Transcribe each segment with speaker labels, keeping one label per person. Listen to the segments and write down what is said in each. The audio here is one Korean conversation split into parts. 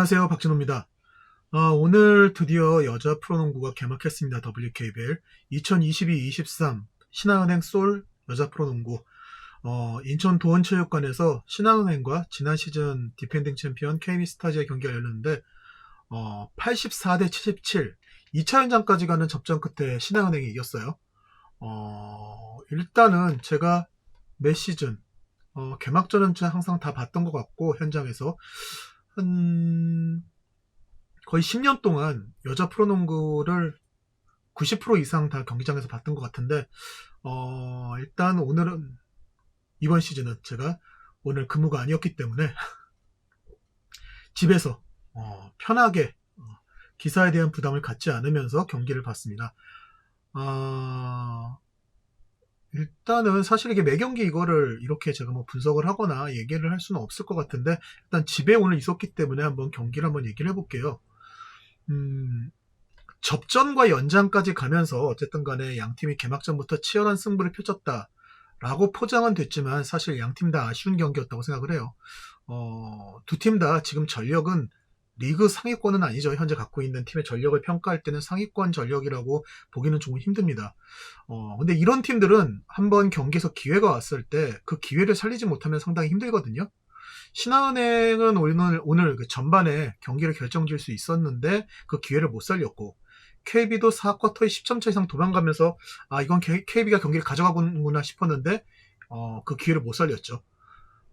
Speaker 1: 안녕하세요. 박진호입니다. 어, 오늘 드디어 여자 프로농구가 개막했습니다. WKBL 2022-23 신한은행 솔 여자 프로농구 어, 인천 도원체육관에서 신한은행과 지난 시즌 디펜딩 챔피언 KB스타즈의 경기가 열렸는데 어, 84대 77 2차 연장까지 가는 접전 끝에 신한은행이 이겼어요. 어, 일단은 제가 매 시즌 어, 개막전은 항상 다 봤던 것 같고 현장에서 한 거의 10년 동안 여자 프로농구를 90% 이상 다 경기장에서 봤던 것 같은데 어, 일단 오늘은 이번 시즌은 제가 오늘 근무가 아니었기 때문에 집에서 어, 편하게 어, 기사에 대한 부담을 갖지 않으면서 경기를 봤습니다. 아, 일단은 사실 이게 매 경기 이거를 이렇게 제가 뭐 분석을 하거나 얘기를 할 수는 없을 것 같은데 일단 집에 오늘 있었기 때문에 한번 경기를 한번 얘기를 해볼게요. 음, 접전과 연장까지 가면서 어쨌든 간에 양 팀이 개막전부터 치열한 승부를 펼쳤다 라고 포장은 됐지만 사실 양 팀 다 아쉬운 경기였다고 생각을 해요. 어, 두 팀 다 지금 전력은 리그 상위권은 아니죠. 현재 갖고 있는 팀의 전력을 평가할 때는 상위권 전력이라고 보기는 조금 힘듭니다. 어, 근데 이런 팀들은 한번 경기에서 기회가 왔을 때 그 기회를 살리지 못하면 상당히 힘들거든요. 신한은행은 오늘, 오늘 그 전반에 경기를 결정질 수 있었는데 그 기회를 못 살렸고, KB도 4쿼터에 10점 차 이상 도망가면서, 아, 이건 KB가 경기를 가져가구나 싶었는데, 어, 그 기회를 못 살렸죠.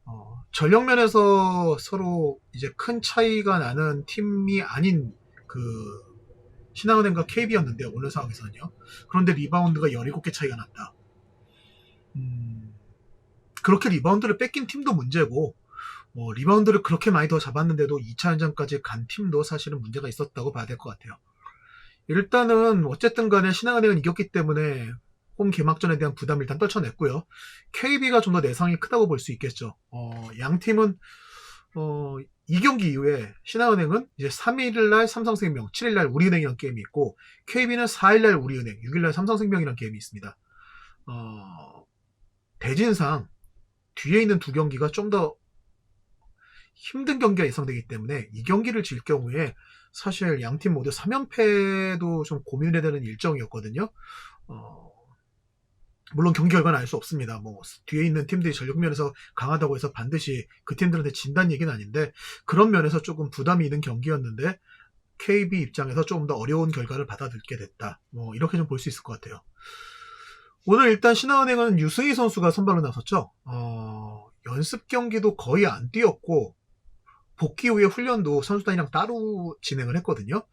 Speaker 1: 어, 전력 면에서 서로 이제 큰 차이가 나는 팀이 아닌 그 신한은행과 KB였는데 오늘 상황에서는요. 그런데 리바운드가 17개 차이가 났다. 음, 그렇게 리바운드를 뺏긴 팀도 문제고 어, 리바운드를 그렇게 많이 더 잡았는데도 2차 연장까지 간 팀도 사실은 문제가 있었다고 봐야 될 것 같아요. 일단은 어쨌든 간에 신한은행은 이겼기 때문에 홈 개막전에 대한 부담을 일단 떨쳐냈고요. KB가 좀 더 내상이 크다고 볼 수 있겠죠. 어, 양 팀은 어, 이 경기 이후에 신한은행은 이제 3일날 삼성생명, 7일날 우리은행이라는 게임이 있고 KB는 4일날 우리은행, 6일날 삼성생명이라는 게임이 있습니다. 어, 대진상 뒤에 있는 두 경기가 좀 더 힘든 경기가 예상되기 때문에 이 경기를 질 경우에 사실 양 팀 모두 3연패도 좀 고민해야 되는 일정이었거든요. 어, 물론 경기 결과는 알 수 없습니다. 뭐 뒤에 있는 팀들이 전력 면에서 강하다고 해서 반드시 그 팀들한테 진다는 얘기는 아닌데 그런 면에서 조금 부담이 있는 경기였는데 KB 입장에서 조금 더 어려운 결과를 받아들게 됐다. 뭐 이렇게 좀 볼 수 있을 것 같아요. 오늘 일단 신한은행은 유승희 선수가 선발로 나섰죠. 어, 연습 경기도 거의 안 뛰었고 복귀 후에 훈련도 선수단이랑 따로 진행을 했거든요.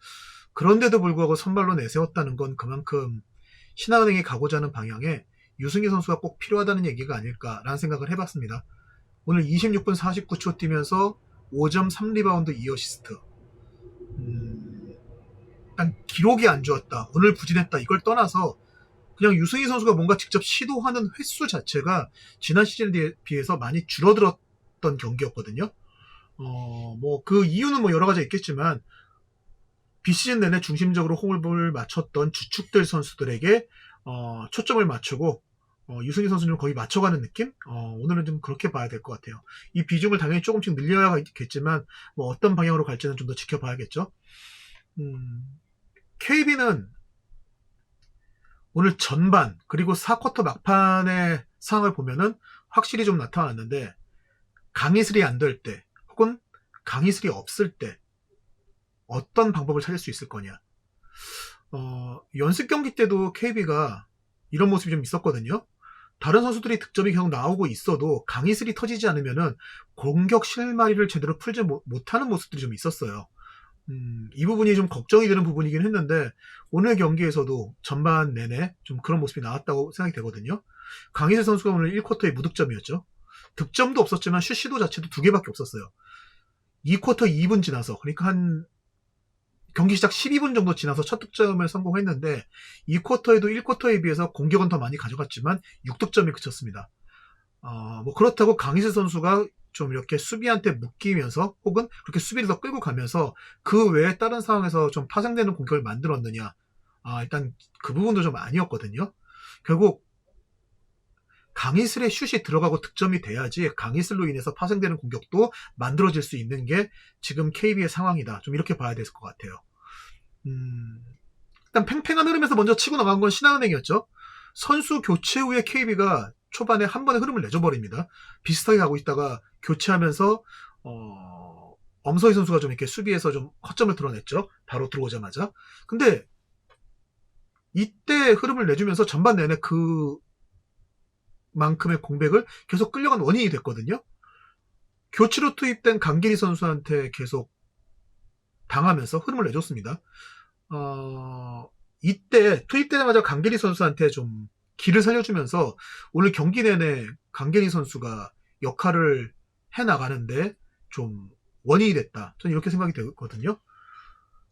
Speaker 1: 그런데도 불구하고 선발로 내세웠다는 건 그만큼 신한은행이 가고자 하는 방향에 유승희 선수가 꼭 필요하다는 얘기가 아닐까라는 생각을 해봤습니다. 오늘 26분 49초 뛰면서 5점 3리바운드 2어시스트. 음, 일단 기록이 안 좋았다. 오늘 부진했다. 이걸 떠나서 그냥 유승희 선수가 뭔가 직접 시도하는 횟수 자체가 지난 시즌에 비해서 많이 줄어들었던 경기였거든요. 어, 뭐 그 이유는 뭐 여러 가지 있겠지만 비시즌 내내 중심적으로 호흡을 맞췄던 주축들 선수들에게 어, 초점을 맞추고 어, 유승희 선수는 거의 맞춰가는 느낌? 어, 오늘은 좀 그렇게 봐야 될 것 같아야 이 비중을 당연히 조금씩 늘려야겠지만 뭐 어떤 방향으로 갈지는 좀 더 지켜봐야겠죠. 음, KB는 오늘 전반 그리고 4쿼터 막판의 상황을 보면은 확실히 좀 나타났는데 강희슬이 안 될 때 혹은 강희슬이 없을 때 어떤 방법을 찾을 수 있을 거냐. 어, 연습 경기 때도 KB가 이런 모습이 좀 있었거든요. 다른 선수들이 득점이 계속 나오고 있어도 강희슬이 터지지 않으면은 공격 실마리를 제대로 풀지 못하는 모습들이 좀 있었어요. 음, 이 부분이 좀 걱정이 되는 부분이긴 했는데 오늘 경기에서도 전반 내내 좀 그런 모습이 나왔다고 생각이 되거든요. 강희슬 선수가 오늘 1쿼터에 무득점이었죠. 득점도 없었지만 슛 시도 자체도 두 개밖에 없었어요. 2쿼터 2분 지나서 그러니까 한 경기 시작 12분 정도 지나서 첫 득점을 성공했는데 2쿼터에도 1쿼터에 비해서 공격은 더 많이 가져갔지만 6득점에 그쳤습니다. 어, 뭐 그렇다고 강희슬 선수가 좀 이렇게 수비한테 묶이면서 혹은 그렇게 수비를 더 끌고 가면서 그 외에 다른 상황에서 좀 파생되는 공격을 만들었느냐. 아, 일단 그 부분도 좀 아니었거든요. 결국 강희슬의 슛이 들어가고 득점이 돼야지 강희슬로 인해서 파생되는 공격도 만들어질 수 있는 게 지금 KB의 상황이다. 좀 이렇게 봐야 될 것 같아요. 음, 일단 팽팽한 흐름에서 먼저 치고 나간 건 신한은행이었죠. 선수 교체 후에 KB가 초반에 한 번에 흐름을 내줘버립니다. 비슷하게 가고 있다가 교체하면서 어, 엄서희 선수가 좀 이렇게 수비에서 좀 허점을 드러냈죠. 바로 들어오자마자. 근데 이때 흐름을 내주면서 전반 내내 그 만큼의 공백을 계속 끌려간 원인이 됐거든요. 교체로 투입된 강길이 선수한테 계속 당하면서 흐름을 내줬습니다. 어, 이때 투입되자마자 강길이 선수한테 좀 길을 살려주면서 오늘 경기 내내 강길이 선수가 역할을 해 나가는데 좀 원인이 됐다. 저는 이렇게 생각이 되거든요.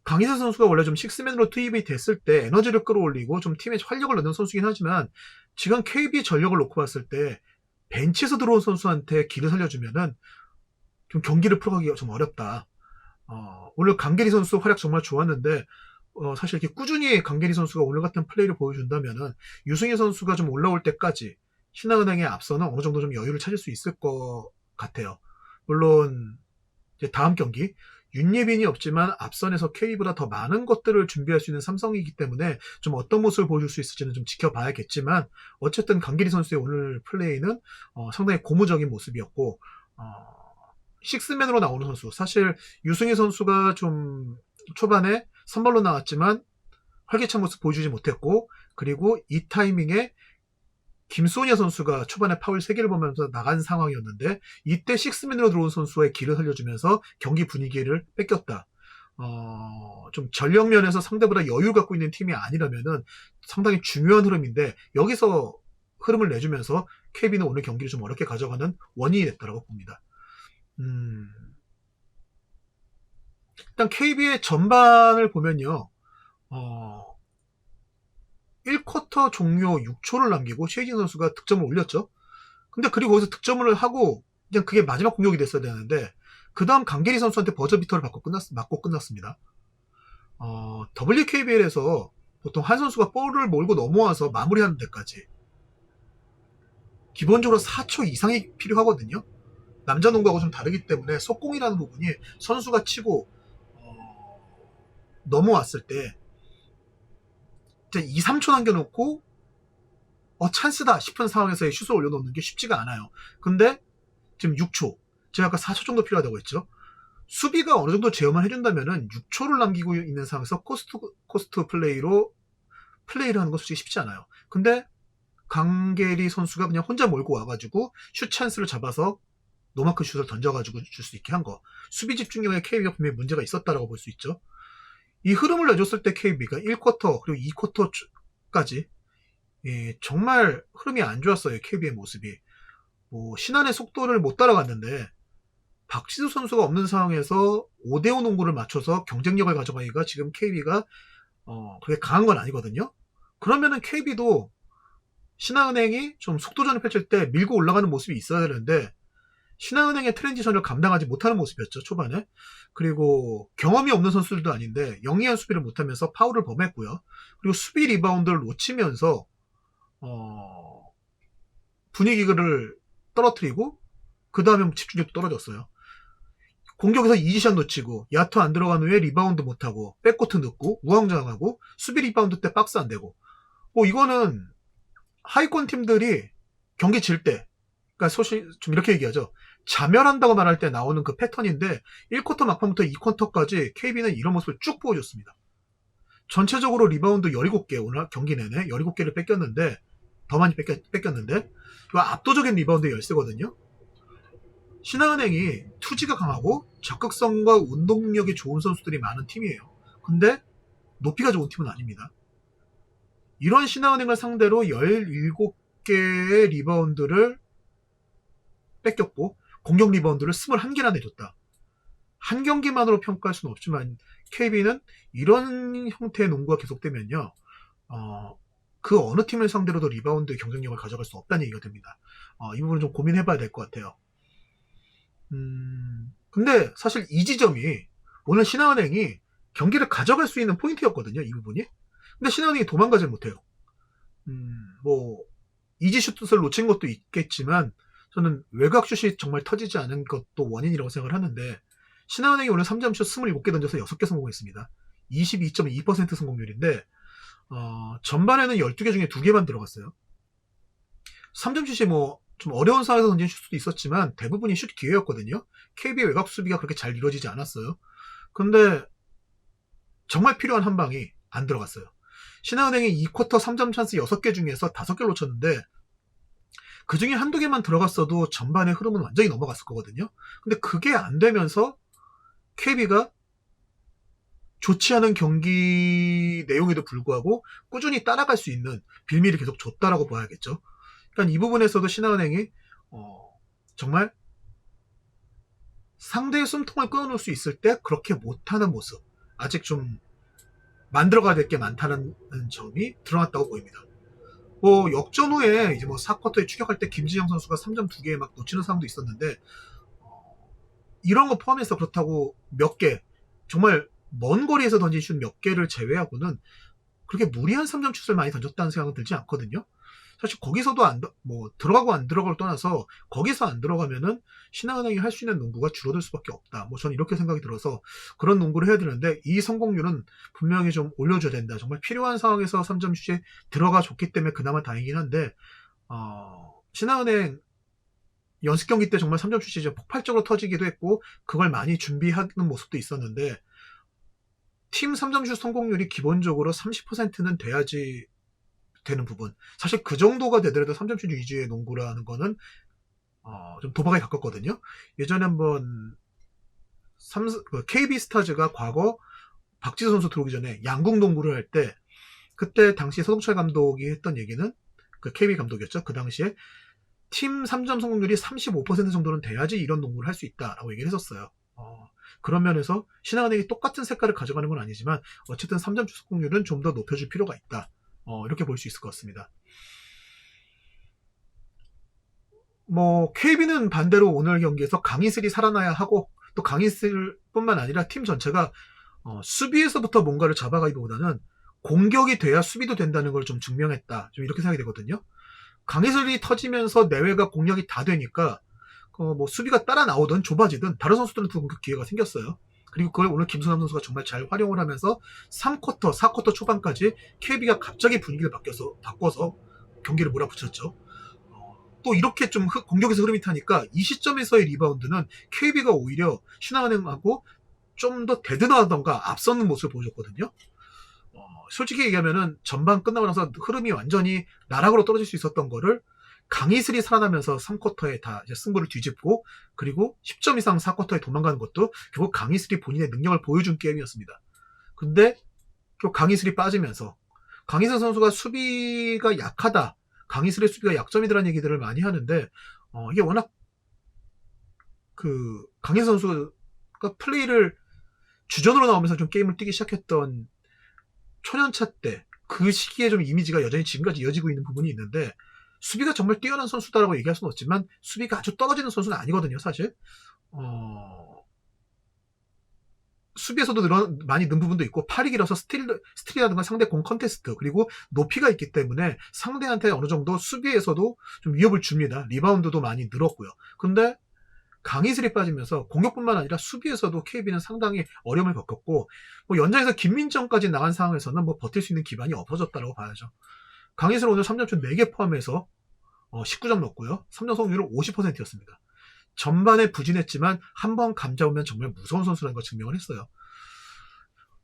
Speaker 1: 강희선 선수가 원래 좀 식스맨으로 투입이 됐을 때 에너지를 끌어올리고 좀 팀에 활력을 넣는 선수긴 하지만 지금 KB 전력을 놓고 봤을 때 벤치에서 들어온 선수한테 길을 살려주면은 좀 경기를 풀어가기가 좀 어렵다. 어, 오늘 강계리 선수 활약 정말 좋았는데 어, 사실 이렇게 꾸준히 강계리 선수가 오늘 같은 플레이를 보여준다면은 유승희 선수가 좀 올라올 때까지 신한은행의 앞서는 어느 정도 좀 여유를 찾을 수 있을 것 같아요. 물론 이제 다음 경기 윤예빈이 없지만 앞선에서 K보다 더 많은 것들을 준비할 수 있는 삼성이기 때문에 좀 어떤 모습을 보여줄 수 있을지는 좀 지켜봐야겠지만 어쨌든 강길이 선수의 오늘 플레이는 어, 상당히 고무적인 모습이었고 어, 식스맨으로 나오는 선수. 사실 유승희 선수가 좀 초반에 선발로 나왔지만 활기찬 모습 보여주지 못했고 그리고 이 타이밍에 김소니아 선수가 초반에 파울 3개를 보면서 나간 상황이었는데 이때 식스맨으로 들어온 선수의 길을 살려주면서 경기 분위기를 뺏겼다. 어, 좀 전력 면에서 상대보다 여유 갖고 있는 팀이 아니라면은 상당히 중요한 흐름인데 여기서 흐름을 내주면서 KB는 오늘 경기를 좀 어렵게 가져가는 원인이 됐다고 봅니다. 음, 일단 KB의 전반을 보면요. 어, 1쿼터 종료 6초를 남기고 최희진 선수가 득점을 올렸죠. 근데 그리고 거기서 득점을 하고 그냥 그게 마지막 공격이 됐어야 되는데 그 다음 강계리 선수한테 버저비터를 받고 끝났, 맞고 끝났습니다. 어, WKBL에서 보통 한 선수가 볼을 몰고 넘어와서 마무리하는 데까지 기본적으로 4초 이상이 필요하거든요. 남자 농구하고 좀 다르기 때문에 속공이라는 부분이 선수가 치고 어, 넘어왔을 때 2, 3초 남겨놓고 어 찬스다 싶은 상황에서의 슛을 올려놓는 게 쉽지가 않아요. 근데 지금 6초 제가 아까 4초 정도 필요하다고 했죠. 수비가 어느 정도 제어만 해준다면은 6초를 남기고 있는 상황에서 코스트 코스트 플레이로 플레이를 하는 건 솔직히 쉽지 않아요. 근데 강계리 선수가 그냥 혼자 몰고 와가지고 슛 찬스를 잡아서 노마크 슛을 던져가지고 줄 수 있게 한 거. 수비 집중력에 KB가 분명히 문제가 있었다라고 볼 수 있죠. 이 흐름을 내줬을 때 KB가 1쿼터 그리고 2쿼터까지 예, 정말 흐름이 안 좋았어요. KB의 모습이. 뭐 신한의 속도를 못 따라갔는데 박지수 선수가 없는 상황에서 5대5 농구를 맞춰서 경쟁력을 가져가기가 지금 KB가 어, 그게 강한 건 아니거든요. 그러면은 KB도 신한은행이 좀 속도전을 펼칠 때 밀고 올라가는 모습이 있어야 되는데 신한은행의 트랜지션을 감당하지 못하는 모습이었죠 초반에. 그리고 경험이 없는 선수들도 아닌데 영리한 수비를 못하면서 파울을 범했고요. 그리고 수비 리바운드를 놓치면서 어, 분위기를 떨어뜨리고 그 다음에 집중력도 떨어졌어요. 공격에서 이지샷 놓치고 야투 안 들어간 후에 리바운드 못하고 백코트 넣고 우왕좌왕하고 수비 리바운드 때 박스 안 되고. 뭐 이거는 하이권 팀들이 경기 질 때 그러니까 소시 좀 이렇게 얘기하죠 자멸한다고 말할 때 나오는 그 패턴인데 1쿼터 막판부터 2쿼터까지 KB는 이런 모습을 쭉 보여줬습니다. 전체적으로 리바운드 17개 오늘 경기 내내 17개를 뺏겼는데 더 많이 뺏겼, 뺏겼는데 압도적인 리바운드 열세거든요. 신한은행이 투지가 강하고 적극성과 운동력이 좋은 선수들이 많은 팀이에요. 근데 높이가 좋은 팀은 아닙니다. 이런 신한은행을 상대로 17개의 리바운드를 뺏겼고 공격 리바운드를 21개나 내줬다. 한 경기만으로 평가할 수는 없지만 KB는 이런 형태의 농구가 계속되면요. 어, 그 어느 팀을 상대로도 리바운드 경쟁력을 가져갈 수 없다는 얘기가 됩니다. 어, 이 부분은 좀 고민해봐야 될 것 같아요. 음, 근데 사실 이 지점이 오늘 신한은행이 경기를 가져갈 수 있는 포인트였거든요. 이 부분이. 근데 신한은행이 도망가질 못해요. 음, 뭐 이지 슛을 놓친 것도 있겠지만 저는 외곽 슛이 정말 터지지 않은 것도 원인이라고 생각을 하는데 신한은행이 오늘 3점 슛 27개 던져서 6개 성공했습니다. 22.2% 성공률인데 어, 전반에는 12개 중에 2개만 들어갔어요. 3점 슛이 뭐 좀 어려운 상황에서 던진 슛도 있었지만 대부분이 슛 기회였거든요. KB의 외곽 수비가 그렇게 잘 이루어지지 않았어요. 근데 정말 필요한 한 방이 안 들어갔어요. 신한은행이 2쿼터 3점 찬스 6개 중에서 5개를 놓쳤는데 그 중에 한두 개만 들어갔어도 전반의 흐름은 완전히 넘어갔을 거거든요. 근데 그게 안 되면서 KB가 좋지 않은 경기 내용에도 불구하고 꾸준히 따라갈 수 있는 빌미를 계속 줬다라고 봐야겠죠. 그러니까 이 부분에서도 신한은행이 어, 정말 상대의 숨통을 끊어놓을 수 있을 때 그렇게 못하는 모습 아직 좀 만들어가야 될 게 많다는 점이 드러났다고 보입니다. 뭐 역전 후에 이제 뭐 4쿼터에 추격할 때 김진영 선수가 3점 2개 막 놓치는 상황도 있었는데 어, 이런 거 포함해서 그렇다고 몇 개 정말 먼 거리에서 던진 슛 몇 개를 제외하고는 그렇게 무리한 3점 슛을 많이 던졌다는 생각은 들지 않거든요. 사실 거기서도 안, 더- 뭐, 들어가고 안 들어가를 떠나서, 거기서 안 들어가면은, 신한은행이 할 수 있는 농구가 줄어들 수밖에 없다. 뭐, 저는 이렇게 생각이 들어서, 그런 농구를 해야 되는데, 이 성공률은 분명히 좀 올려줘야 된다. 정말 필요한 상황에서 3점 슛이 들어가 줬기 때문에 그나마 다행이긴 한데, 어, 신한은행 연습 경기 때 정말 3점 슛이 이제 폭발적으로 터지기도 했고, 그걸 많이 준비하는 모습도 있었는데, 팀 3점 슛 성공률이 기본적으로 30%는 돼야지 되는 부분. 사실 그 정도가 되더라도 3점 슛 위주의 농구라는 거는 어, 좀 도박에 가깝거든요. 예전에 한번 삼, 그 KB 스타즈가 과거 박지수 선수 들어오기 전에 양궁 농구를 할 때 그때 당시 서동철 감독이 했던 얘기는 그 KB 감독이었죠. 그 당시에 팀 3점 성공률이 35% 정도는 돼야지 이런 농구를 할 수 있다라고 얘기를 했었어요. 어, 그런 면에서 신한은행이 똑같은 색깔을 가져가는 건 아니지만 어쨌든 3점 성공률은 좀 더 높여줄 필요가 있다. 어, 이렇게 볼 수 있을 것 같습니다. 뭐 KB는 반대로 오늘 경기에서 강희슬이 살아나야 하고 또 강희슬뿐만 아니라 팀 전체가 어, 수비에서부터 뭔가를 잡아가기보다는 공격이 돼야 수비도 된다는 걸 좀 증명했다. 좀 이렇게 생각이 되거든요. 강희슬이 터지면서 내외가 공략이 다 되니까 어, 뭐 수비가 따라 나오든 좁아지든 다른 선수들은 그 공격 기회가 생겼어요. 그리고 그걸 오늘 김수남 선수가 정말 잘 활용을 하면서 3쿼터, 4쿼터 초반까지 KB가 갑자기 분위기를 바뀌어서 바꿔서 경기를 몰아붙였죠. 어, 또 이렇게 좀 흐- 공격에서 흐름이 타니까 이 시점에서의 리바운드는 KB가 오히려 신한은행하고 좀 더 대드하던가 앞서는 모습을 보여줬거든요. 어, 솔직히 얘기하면은 전반 끝나고 나서 흐름이 완전히 나락으로 떨어질 수 있었던 거를 강희슬이 살아나면서 3쿼터에 다 승부를 뒤집고 그리고 10점 이상 4쿼터에 도망가는 것도 결국 강희슬이 본인의 능력을 보여준 게임이었습니다. 근데 결국 강희슬이 빠지면서 강희슬 선수가 수비가 약하다. 강희슬의 수비가 약점이더라는 얘기들을 많이 하는데 어, 이게 워낙 그 강희슬 선수가 플레이를 주전으로 나오면서 좀 게임을 뛰기 시작했던 초년차 때 그 시기에 좀 이미지가 여전히 지금까지 이어지고 있는 부분이 있는데 수비가 정말 뛰어난 선수다라고 얘기할 수는 없지만 수비가 아주 떨어지는 선수는 아니거든요, 사실. 어, 수비에서도 늘어, 많이 는 부분도 있고 팔이 길어서 스틸, 스틸이라든가 상대 공 컨테스트 그리고 높이가 있기 때문에 상대한테 어느 정도 수비에서도 좀 위협을 줍니다. 리바운드도 많이 늘었고요. 근데 강희슬이 빠지면서 공격뿐만 아니라 수비에서도 KB는 상당히 어려움을 겪었고 뭐 연장에서 김민정까지 나간 상황에서는 뭐 버틸 수 있는 기반이 없어졌다고 봐야죠. 강희슬 오늘 3점슛 4개 포함해서 어, 19점 넣었고요. 3점 성공률은 50%였습니다. 전반에 부진했지만 한 번감 잡으면 정말 무서운 선수라는 걸 증명을 했어요.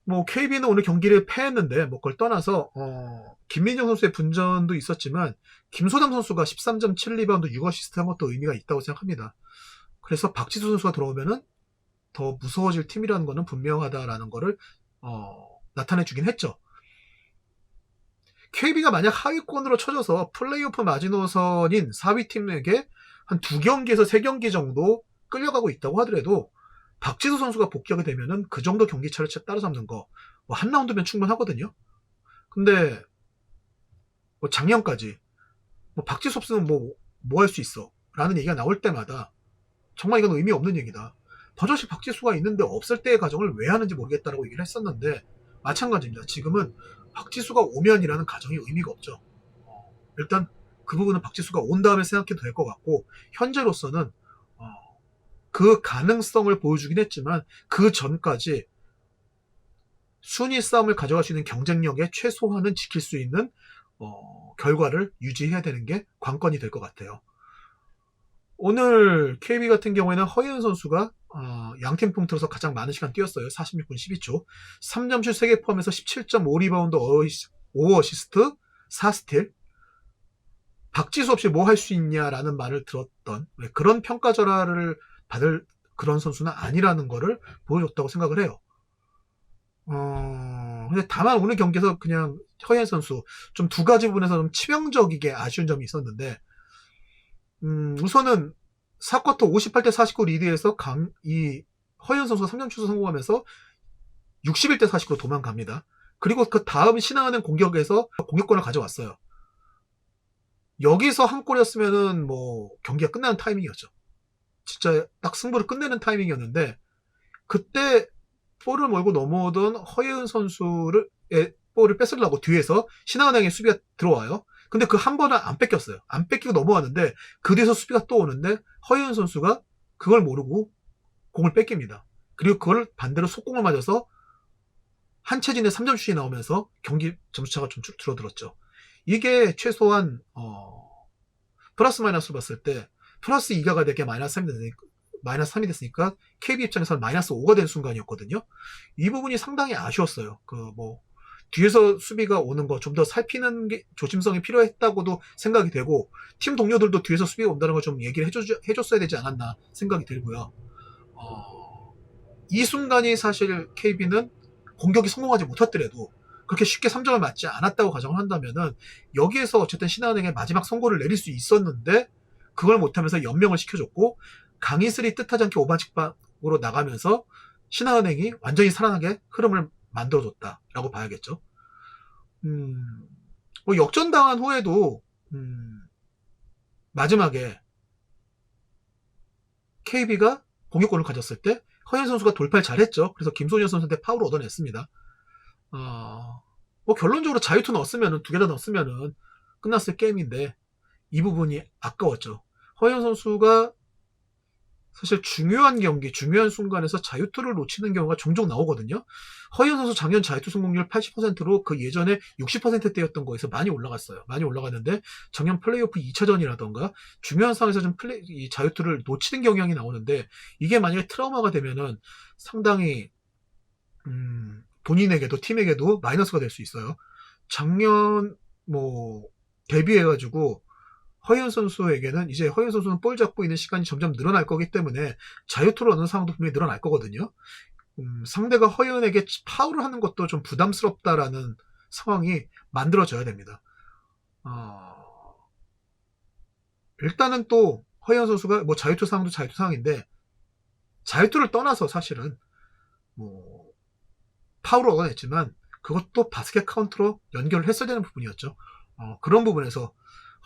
Speaker 1: 뭐 KB는 오늘 경기를 패했는데 뭐 그걸 떠나서 어, 김민정 선수의 분전도 있었지만 김소담 선수가 13.7리바운드 6어시스트 한 것도 의미가 있다고 생각합니다. 그래서 박지수 선수가 들어오면은 더 무서워질 팀이라는 거는 분명하다라는 거를 어, 나타내 주긴 했죠. KB가 만약 하위권으로 쳐져서 플레이오프 마지노선인 4위 팀에게 한 두 경기에서 세 경기 정도 끌려가고 있다고 하더라도 박지수 선수가 복귀하게 되면은 그 정도 경기 차를 따라잡는 거, 뭐 한 라운드면 충분하거든요. 근데 뭐 작년까지 뭐 박지수 없으면 뭐 뭐 할 수 있어? 라는 얘기가 나올 때마다 정말 이건 의미 없는 얘기다. 버젓이 박지수가 있는데 없을 때의 가정을 왜 하는지 모르겠다라고 얘기를 했었는데 마찬가지입니다. 지금은 박지수가 오면이라는 가정이 의미가 없죠. 어, 일단 그 부분은 박지수가 온 다음에 생각해도 될 것 같고 현재로서는 어, 그 가능성을 보여주긴 했지만 그 전까지 순위 싸움을 가져갈 수 있는 경쟁력의 최소한은 지킬 수 있는 어, 결과를 유지해야 되는 게 관건이 될 것 같아요. 오늘 KB 같은 경우에는 허예은 선수가 어, 양팀 통틀어서 가장 많은 시간 뛰었어요. 46분 12초. 3점슛 3개 포함해서 17.5 리바운드 5 어시스트 4스틸. 박지수 없이 뭐 할 수 있냐라는 말을 들었던 왜 그런 평가절하를 받을 그런 선수는 아니라는 거를 보여줬다고 생각을 해요. 어, 근데 다만 오늘 경기에서 그냥 허예은 선수 좀 두 가지 부분에서 좀 치명적이게 아쉬운 점이 있었는데 음, 우선은 4쿼터 58대 49 리드에서 강, 이 허연 선수가 3점 추수 성공하면서 61대 49로 도망갑니다. 그리고 그 다음 신앙하는 공격에서 공격권을 가져왔어요. 여기서 한 골이었으면은 뭐 경기가 끝나는 타이밍이었죠. 진짜 딱 승부를 끝내는 타이밍이었는데 그때 볼을 몰고 넘어오던 허예은 선수를 에, 볼을 뺏으려고 뒤에서 신한은행의 수비가 들어와요. 근데 그 한 번은 안 뺏겼어요. 안 뺏기고 넘어왔는데 그 뒤에서 수비가 또 오는데 허예은 선수가 그걸 모르고 공을 뺏깁니다. 그리고 그걸 반대로 속공을 맞아서 한채진의 3점슛이 나오면서 경기 점수차가 좀 줄- 줄어들었죠. 이게 최소한 어, 플러스 마이너스로 봤을 때 플러스 2가 되게 마이너스 3이 됐으니까 마이너스 3이 됐으니까 KB 입장에서는 마이너스 5가 된 순간이었거든요. 이 부분이 상당히 아쉬웠어요. 그 뭐 뒤에서 수비가 오는 거 좀 더 살피는 게 조심성이 필요했다고도 생각이 되고 팀 동료들도 뒤에서 수비가 온다는 걸 좀 얘기를 해줘, 해줬어야 되지 않았나 생각이 들고요. 어, 이 순간이 사실 KB는 공격이 성공하지 못했더라도 그렇게 쉽게 3점을 맞지 않았다고 가정을 한다면은 여기에서 어쨌든 신한은행의 마지막 선고를 내릴 수 있었는데 그걸 못하면서 연명을 시켜줬고 강희슬이 뜻하지 않게 오반칙방으로 나가면서 신한은행이 완전히 살아나게 흐름을 만들어줬다라고 봐야겠죠. 음, 뭐 역전당한 후에도 음, 마지막에 KB가 공격권을 가졌을 때 허현 선수가 돌파를 잘했죠. 그래서 김소년 선수한테 파울을 얻어냈습니다. 어, 뭐 결론적으로 자유투 넣었으면은 두 개 다 넣었으면은 끝났을 게임인데 이 부분이 아까웠죠. 허현 선수가 사실 중요한 경기, 중요한 순간에서 자유투를 놓치는 경우가 종종 나오거든요. 허현 선수 작년 자유투 성공률 80%로 그 예전에 60%대였던 거에서 많이 올라갔어요. 많이 올라갔는데 작년 플레이오프 2차전이라던가 중요한 상황에서 좀 플레이, 이 자유투를 놓치는 경향이 나오는데 이게 만약에 트라우마가 되면은 상당히 음, 본인에게도 팀에게도 마이너스가 될 수 있어요. 작년 뭐 데뷔해가지고 허현 선수에게는 이제 허현 선수는 볼 잡고 있는 시간이 점점 늘어날 거기 때문에 자유투를 얻는 상황도 분명히 늘어날 거거든요. 음, 상대가 허현에게 파울을 하는 것도 좀 부담스럽다라는 상황이 만들어져야 됩니다. 어, 일단은 또 허현 선수가 뭐 자유투 상황도 자유투 상황인데 자유투를 떠나서 사실은 뭐 파울을 얻어냈지만 그것도 바스켓 카운트로 연결을 했어야 되는 부분이었죠. 어, 그런 부분에서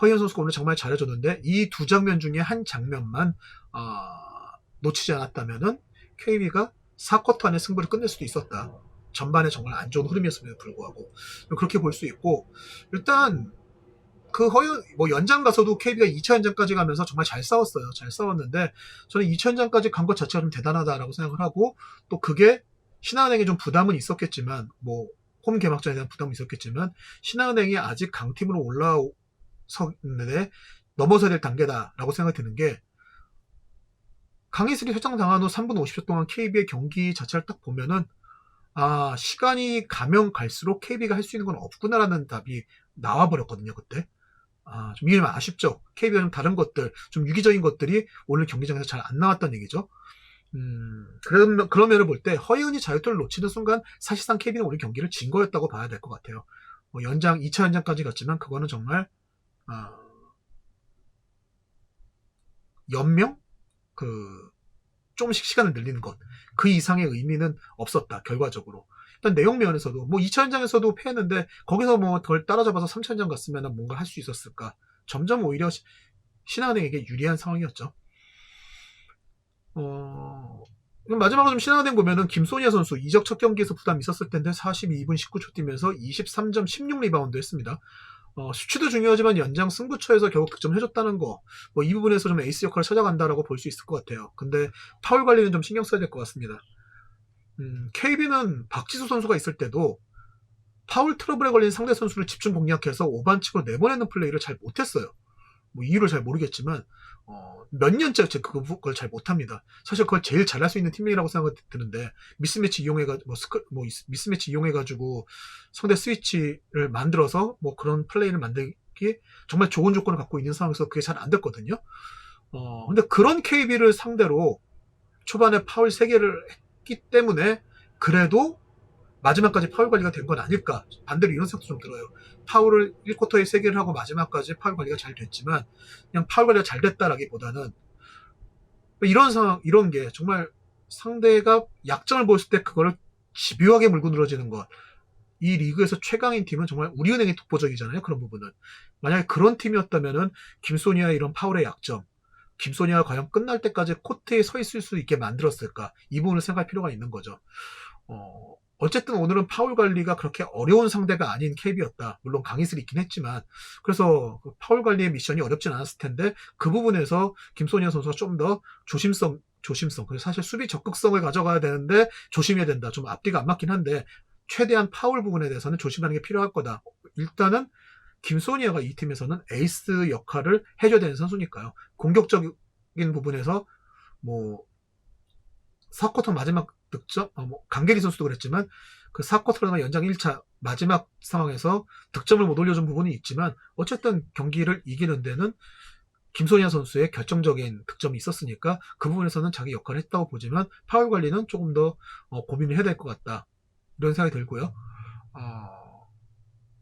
Speaker 1: 허현 선수가 오늘 정말 잘해줬는데 이 두 장면 중에 한 장면만 아, 놓치지 않았다면은 KB가 4쿼터 안에 승부를 끝낼 수도 있었다. 전반에 정말 안 좋은 흐름이었음에도 불구하고 그렇게 볼 수 있고 일단 그 허연 뭐 연장 가서도 KB가 2차 연장까지 가면서 정말 잘 싸웠어요. 잘 싸웠는데 저는 2차 연장까지 간 것 자체가 좀 대단하다라고 생각을 하고 또 그게 신한은행에 좀 부담은 있었겠지만 뭐 홈 개막전에 대한 부담은 있었겠지만 신한은행이 아직 강팀으로 올라서는 데 넘어서야 될 단계다라고 생각이 드는 게 강희슬이 퇴장당한 후 3분 50초 동안 KB의 경기 자체를 딱 보면은 아 시간이 가면 갈수록 KB가 할 수 있는 건 없구나라는 답이 나와버렸거든요 그때. 아, 좀 이게 좀 아쉽죠. KB가 좀 다른 것들 좀 유기적인 것들이 오늘 경기장에서 잘 안 나왔던 얘기죠. 음, 그런, 그런 면을 볼 때 허이은이 자유투를 놓치는 순간 사실상 KB는 우리 경기를 진 거였다고 봐야 될 것 같아요. 뭐 연장, 2차 연장까지 갔지만 그거는 정말, 아, 연명? 그, 조금씩 시간을 늘리는 것. 그 이상의 의미는 없었다, 결과적으로. 일단 내용 면에서도, 뭐 2차 연장에서도 패했는데, 거기서 뭐 덜 따라잡아서 3차 연장 갔으면 뭔가 할 수 있었을까. 점점 오히려 시- 신한은행에게 유리한 상황이었죠. 어, 마지막으로 좀 신한은행 보면은 김소니아 선수 이적 첫 경기에서 부담 있었을 텐데 42분 19초 뛰면서 23점 16 리바운드 했습니다. 어, 수치도 중요하지만 연장 승부처에서 결국 득점해줬다는 거, 뭐 이 부분에서 좀 에이스 역할을 찾아간다라고 볼 수 있을 것 같아요. 근데 파울 관리는 좀 신경 써야 될 것 같습니다. 음, KB는 박지수 선수가 있을 때도 파울 트러블에 걸린 상대 선수를 집중 공략해서 오반칙으로 내보내는 플레이를 잘 못했어요. 뭐 이유를 잘 모르겠지만 어, 몇 년째 제 그걸 잘 못합니다. 사실 그걸 제일 잘할 수 있는 팀이라고 생각이 드는데 미스매치 이용해가 뭐, 스크, 뭐 미스매치 이용해가지고 상대 스위치를 만들어서 뭐 그런 플레이를 만들기 정말 좋은 조건을 갖고 있는 상황에서 그게 잘 안 됐거든요. 어, 근데 그런 KB를 상대로 초반에 파울 3개를 했기 때문에 그래도 마지막까지 파울 관리가 된 건 아닐까. 반대로 이런 생각도 좀 들어요. 파울을 1쿼터에 3개를 하고 마지막까지 파울 관리가 잘 됐지만 그냥 파울 관리가 잘 됐다라기보다는 이런 상황, 이런 게 정말 상대가 약점을 보였을 때 그거를 집요하게 물고 늘어지는 것. 이 리그에서 최강인 팀은 정말 우리은행이 독보적이잖아요. 그런 부분은. 만약에 그런 팀이었다면은 김소니아 이런 파울의 약점, 김소니아가 과연 끝날 때까지 코트에 서 있을 수 있게 만들었을까? 이 부분을 생각할 필요가 있는 거죠. 어, 어쨌든 오늘은 파울 관리가 그렇게 어려운 상대가 아닌 KB였다. 물론 강희슬이 있긴 했지만 그래서 그 파울 관리의 미션이 어렵진 않았을 텐데 그 부분에서 김소니아 선수가 좀 더 조심성 조심성 그래서 사실 수비 적극성을 가져가야 되는데 조심해야 된다. 좀 앞뒤가 안 맞긴 한데 최대한 파울 부분에 대해서는 조심하는 게 필요할 거다. 일단은 김소니아가 이 팀에서는 에이스 역할을 해줘야 되는 선수니까요. 공격적인 부분에서 뭐 4쿼터 마지막 득점, 어, 뭐 강계리 선수도 그랬지만 그 4쿼터나 연장 1차 마지막 상황에서 득점을 못 올려준 부분이 있지만 어쨌든 경기를 이기는 데는 김소니아 선수의 결정적인 득점이 있었으니까 그 부분에서는 자기 역할을 했다고 보지만 파울 관리는 조금 더 어, 고민을 해야 될 것 같다 이런 생각이 들고요. 어,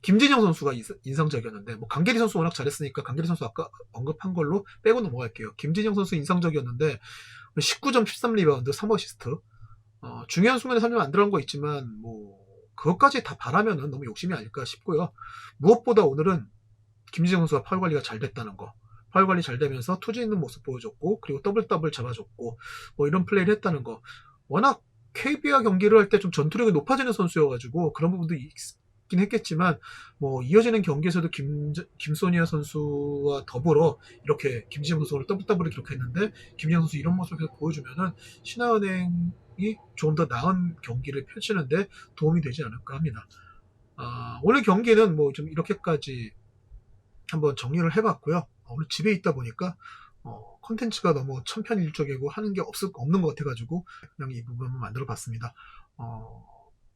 Speaker 1: 김진영 선수가 인상적이었는데 뭐 강계리 선수 워낙 잘했으니까 강계리 선수 아까 언급한 걸로 빼고 넘어갈게요. 김진영 선수 인상적이었는데 19점 13리바운드 3어시스트 어, 중요한 순간에 3점 안 들어간 거 있지만 뭐 그것까지 다 바라면은 너무 욕심이 아닐까 싶고요. 무엇보다 오늘은 김지정 선수가 파울 관리가 잘 됐다는 거. 파울 관리 잘 되면서 투지 있는 모습 보여줬고 그리고 더블 더블 잡아줬고 뭐 이런 플레이를 했다는 거. 워낙 KB와 경기를 할 때 좀 전투력이 높아지는 선수여가지고 그런 부분도 있긴 했겠지만 뭐 이어지는 경기에서도 김 김소니아 선수와 더불어 이렇게 김지영 선수를 더블 더블을 기록했는데 김지영 선수 이런 모습을 계속 보여주면은 신한은행 이 조금 더 나은 경기를 펼치는데 도움이 되지 않을까 합니다. 아, 오늘 경기는 뭐 좀 이렇게까지 한번 정리를 해봤고요. 오늘 집에 있다 보니까 어, 컨텐츠가 너무 천편일적이고 하는 게 없을, 없는 것 같아가지고 그냥 이 부분 한번 만들어 봤습니다. 어,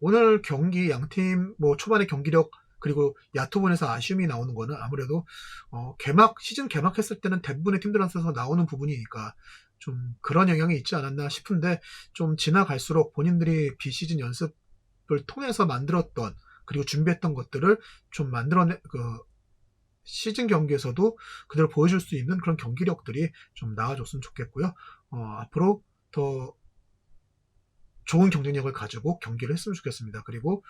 Speaker 1: 오늘 경기 양팀 뭐 초반에 경기력 그리고 야투분에서 아쉬움이 나오는 거는 아무래도 어, 개막 시즌 개막했을 때는 대부분의 팀들한테서 나오는 부분이니까 좀 그런 영향이 있지 않았나 싶은데 좀 지나갈수록 본인들이 비시즌 연습을 통해서 만들었던 그리고 준비했던 것들을 좀 만들어내 그 시즌 경기에서도 그대로 보여줄 수 있는 그런 경기력들이 좀 나아졌으면 좋겠고요. 어, 앞으로 더 좋은 경쟁력을 가지고 경기를 했으면 좋겠습니다. 그리고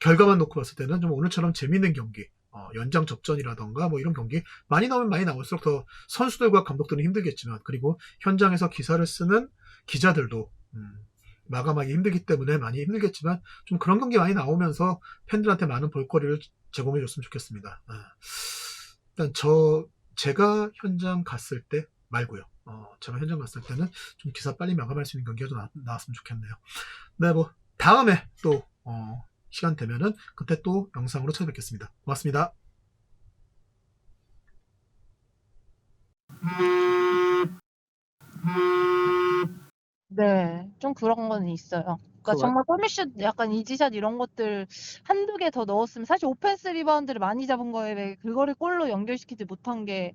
Speaker 1: 결과만 놓고 봤을 때는 좀 오늘처럼 재밌는 경기, 어, 연장 접전이라던가 뭐 이런 경기 많이 나오면 많이 나올수록 더 선수들과 감독들은 힘들겠지만 그리고 현장에서 기사를 쓰는 기자들도 음, 마감하기 힘들기 때문에 많이 힘들겠지만 좀 그런 경기 많이 나오면서 팬들한테 많은 볼거리를 제공해 줬으면 좋겠습니다. 아, 일단 저 제가 현장 갔을 때 말고요. 어, 제가 현장 갔을 때는 좀 기사 빨리 마감할 수 있는 경기가 좀 나, 나왔으면 좋겠네요. 네, 뭐 다음에 또 어, 시간 되면은 그때 또 영상으로 찾아뵙겠습니다. 고맙습니다.
Speaker 2: 네. 좀 그런 거는 있어요. 그러니까
Speaker 1: 그거
Speaker 2: 정말 골밑슛 약간 이지샷 이런 것들 한두 개 더 넣었으면 사실 오펜스 리바운드를 많이 잡은 거에 왜 그거를 골로 연결시키지 못한 게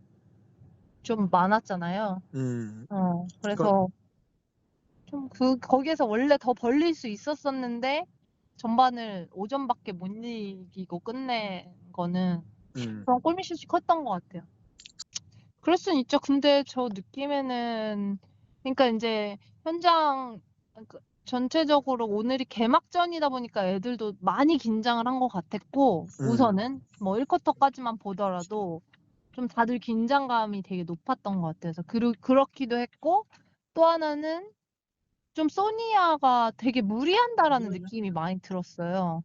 Speaker 2: 좀 많았잖아요.
Speaker 3: 음.
Speaker 2: 어. 그래서 좀 그 거기에서 원래 더 벌릴 수 있었었는데 전반을 5점밖에 못 이기고 끝낸 거는
Speaker 3: 음.
Speaker 2: 그런 골밑슛이 컸던 것 같아요. 그럴 순 있죠. 근데 저 느낌에는 그러니까 이제 현장 그 전체적으로 오늘이 개막전이다 보니까 애들도 많이 긴장을 한 것 같았고
Speaker 3: 음.
Speaker 2: 우선은 뭐 1쿼터까지만 보더라도 좀 다들 긴장감이 되게 높았던 것 같아서 그러, 그렇기도 했고 또 하나는 좀 소니아가 되게 무리한다라는 느낌이 많이 들었어요.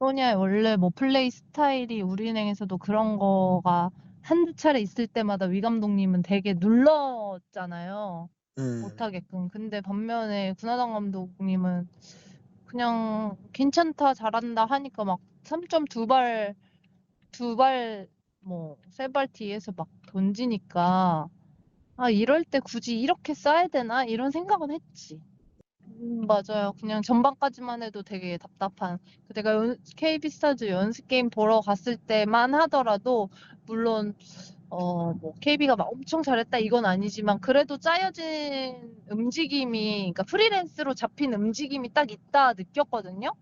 Speaker 2: 소니아의 원래 뭐 플레이 스타일이 우리은행에서도 그런 거가 한두 차례 있을 때마다 위 감독님은 되게 눌렀잖아요.
Speaker 3: 음,
Speaker 2: 못하게끔. 근데 반면에 군하당 감독님은 그냥 괜찮다, 잘한다 하니까 막 3점 두 발, 두 발, 뭐, 세 발 뒤에서 막 던지니까, 아, 이럴 때 굳이 이렇게 써야 되나? 이런 생각은 했지. 음, 맞아요. 그냥 전반까지만 해도 되게 답답한. 그 내가 연, KB스타즈 연습 게임 보러 갔을 때만 하더라도, 물론, 어, 뭐, KB가 막 엄청 잘했다 이건 아니지만, 그래도 짜여진 움직임이, 그러니까 프리랜스로 잡힌 움직임이 딱 있다 느꼈거든요.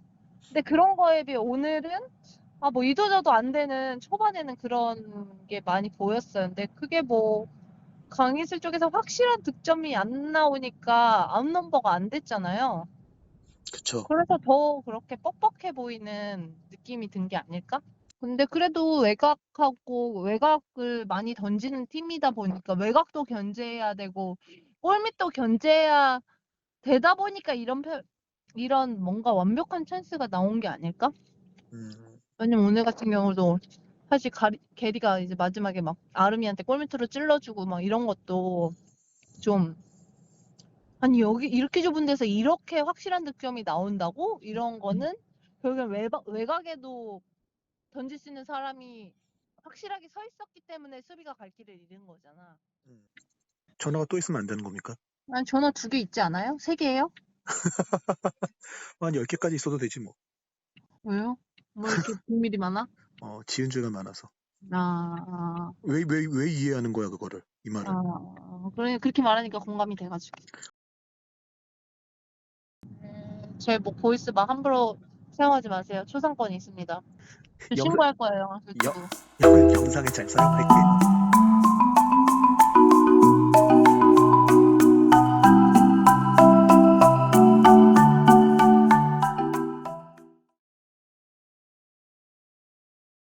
Speaker 2: 근데 그런 거에 비해 오늘은, 아, 뭐, 이도저도 안 되는 초반에는 그런 게 많이 보였어요. 근데 그게 뭐, 강희슬 쪽에서 확실한 득점이 안 나오니까 아웃넘버가 안 됐잖아요.
Speaker 3: 그쵸.
Speaker 2: 그래서 더 그렇게 뻑뻑해 보이는 느낌이 든 게 아닐까? 근데 그래도 외곽하고 외곽을 많이 던지는 팀이다 보니까 외곽도 견제해야 되고 골밑도 견제해야 되다 보니까 이런 표- 이런 뭔가 완벽한 찬스가 나온 게 아닐까?
Speaker 3: 음,
Speaker 2: 왜냐면 오늘 같은 경우도 사실 가리, 게리가 이제 마지막에 막 아름이한테 골밑으로 찔러주고 막 이런 것도 좀 아니 여기 이렇게 좁은 데서 이렇게 확실한 득점이 나온다고? 이런 거는 결국엔 외박, 외곽에도 던질 수 있는 사람이 확실하게 서 있었기 때문에 수비가 갈 길을 잃은 거잖아.
Speaker 3: 전화가 또 있으면 안 되는 겁니까?
Speaker 2: 아니 전화 두 개 있지 않아요? 세 개예요?
Speaker 3: 한 10개까지 있어도 되지 뭐.
Speaker 2: 왜요? 뭐 이렇게 비밀이 많아?
Speaker 3: 어, 지은 죄가 많아서.
Speaker 2: 아, 아,
Speaker 3: 왜, 왜, 왜 이해하는 거야, 그거를? 이 말을.
Speaker 2: 아, 그러니 그렇게 말하니까 공감이 돼가지고. 음, 제뭐 보이스 막 함부로 사용하지 마세요. 초상권이 있습니다. 저
Speaker 3: 영-
Speaker 2: 신고할 거예요. 유튜브.
Speaker 3: 영, 영상에 잘 사용할게.